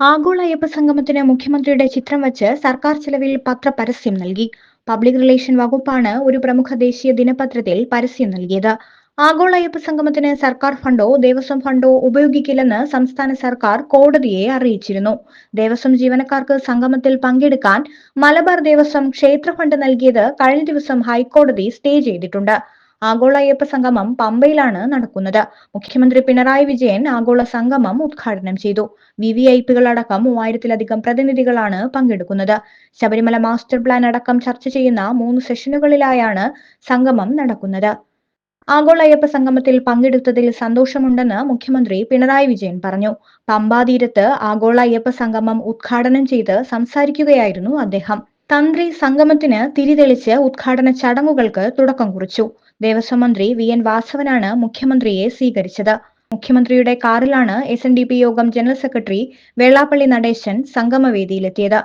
ആഗോള അയ്യപ്പ സംഗമത്തിന് മുഖ്യമന്ത്രിയുടെ ചിത്രം വച്ച് സർക്കാർ ചെലവിൽ പത്രപരസ്യം നൽകി. പബ്ലിക് റിലേഷൻ വകുപ്പാണ് ഒരു പ്രമുഖ ദേശീയ ദിനപത്രത്തിൽ പരസ്യം നൽകിയത്. ആഗോള അയ്യപ്പ സംഗമത്തിന് സർക്കാർ ഫണ്ടോ ദേവസ്വം ഫണ്ടോ ഉപയോഗിക്കില്ലെന്ന് സംസ്ഥാന സർക്കാർ കോടതിയെ അറിയിച്ചിരുന്നു. ദേവസ്വം ജീവനക്കാർക്ക് സംഗമത്തിൽ പങ്കെടുക്കാൻ മലബാർ ദേവസ്വം ക്ഷേത്ര ഫണ്ട് നൽകിയത് കഴിഞ്ഞ ദിവസം ഹൈക്കോടതി സ്റ്റേ ചെയ്തിട്ടുണ്ട്. ആഗോള അയ്യപ്പ സംഗമം പമ്പയിലാണ് നടക്കുന്നത്. മുഖ്യമന്ത്രി പിണറായി വിജയൻ ആഗോള സംഗമം ഉദ്ഘാടനം ചെയ്തു. വി വി ഐ പികൾ അടക്കം മൂവായിരത്തിലധികം പ്രതിനിധികളാണ് പങ്കെടുക്കുന്നത്. ശബരിമല മാസ്റ്റർ പ്ലാൻ അടക്കം ചർച്ച ചെയ്യുന്ന മൂന്ന് സെഷനുകളിലായാണ് സംഗമം നടക്കുന്നത്. ആഗോള അയ്യപ്പ സംഗമത്തിൽ പങ്കെടുത്തതിൽ സന്തോഷമുണ്ടെന്ന് മുഖ്യമന്ത്രി പിണറായി വിജയൻ പറഞ്ഞു. പമ്പാതീരത്ത് ആഗോള അയ്യപ്പ സംഗമം ഉദ്ഘാടനം ചെയ്ത് സംസാരിക്കുകയായിരുന്നു അദ്ദേഹം. തന്ത്രി സംഗമത്തിന് തിരിതെളിച്ച് ഉദ്ഘാടന ചടങ്ങുകൾക്ക് തുടക്കം കുറിച്ചു. ദേവസ്വം മന്ത്രി വി എൻ വാസവനാണ് മുഖ്യമന്ത്രിയെ സ്വീകരിച്ചത്. മുഖ്യമന്ത്രിയുടെ കാറിലാണ് എസ് യോഗം ജനറൽ സെക്രട്ടറി വെള്ളാപ്പള്ളി നടേശൻ സംഗമവേദിയിലെത്തിയത്.